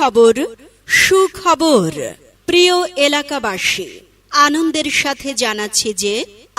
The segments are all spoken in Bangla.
সুখবর সুখবর। প্রিয় এলাকাবাসী আনন্দের সাথে জানাচ্ছি যে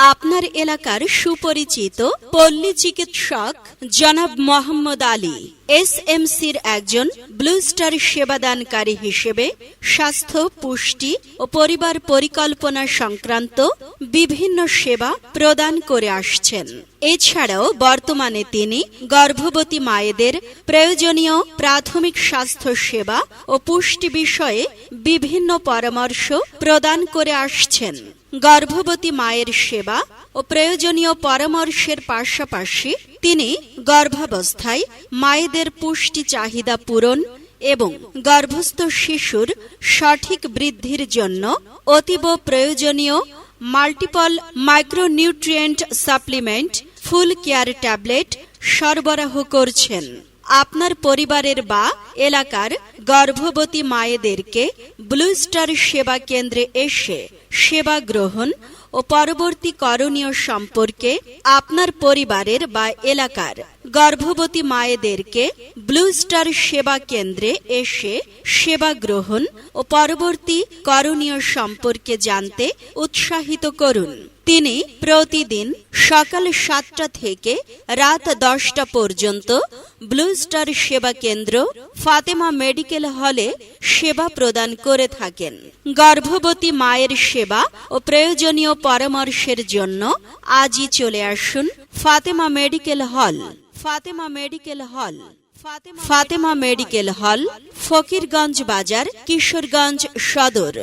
আপনার এলাকার সুপরিচিত পল্লী চিকিৎসক জনাব মোহাম্মদ আলী এস এম সির একজন ব্লু স্টার সেবাদানকারী হিসেবে স্বাস্থ্য, পুষ্টি ও পরিবার পরিকল্পনা সংক্রান্ত বিভিন্ন সেবা প্রদান করে আসছেন। এছাড়াও বর্তমানে তিনি গর্ভবতী মায়েদের প্রয়োজনীয় প্রাথমিক স্বাস্থ্য সেবা ও পুষ্টি বিষয়ে বিভিন্ন পরামর্শ প্রদান করে আসছেন। গর্ভবতী মায়ের সেবা ও প্রয়োজনীয় পরামর্শের পাশাপাশি তিনি গর্ভাবস্থায় মায়েদের পুষ্টি চাহিদা পূরণ এবং গর্ভস্থ শিশুর সঠিক বৃদ্ধির জন্য অতীব প্রয়োজনীয় multiple micronutrient supplement, full care tablet সরবরাহ করছেন। আপনার পরিবারের বা এলাকার গর্ভবতী মায়েদেরকে ব্লু স্টার সেবা কেন্দ্রে এসে সেবা গ্রহণ ও পরবর্তী করণীয় সম্পর্কে আপনার পরিবারের বা এলাকার গর্ভবতী মায়েদেরকে ব্লু স্টার সেবা কেন্দ্রে এসে সেবা গ্রহণ ও পরবর্তী করণীয় সম্পর্কে জানতে উৎসাহিত করুন। তিনি প্রতিদিন সকাল সাতটা থেকে রাত দশটা পর্যন্ত ব্লু স্টার সেবা কেন্দ্র ফাতেমা মেডিকেল হলে সেবা প্রদান করে থাকেন। গর্ভবতী মায়ের সেবা ও প্রয়োজনীয় পরামর্শের জন্য আজই চলে আসুন Fatema medical hall. Fatema medical hall. Fatema medical hall Fakirganj বাজার কিশোরগঞ্জ সদর।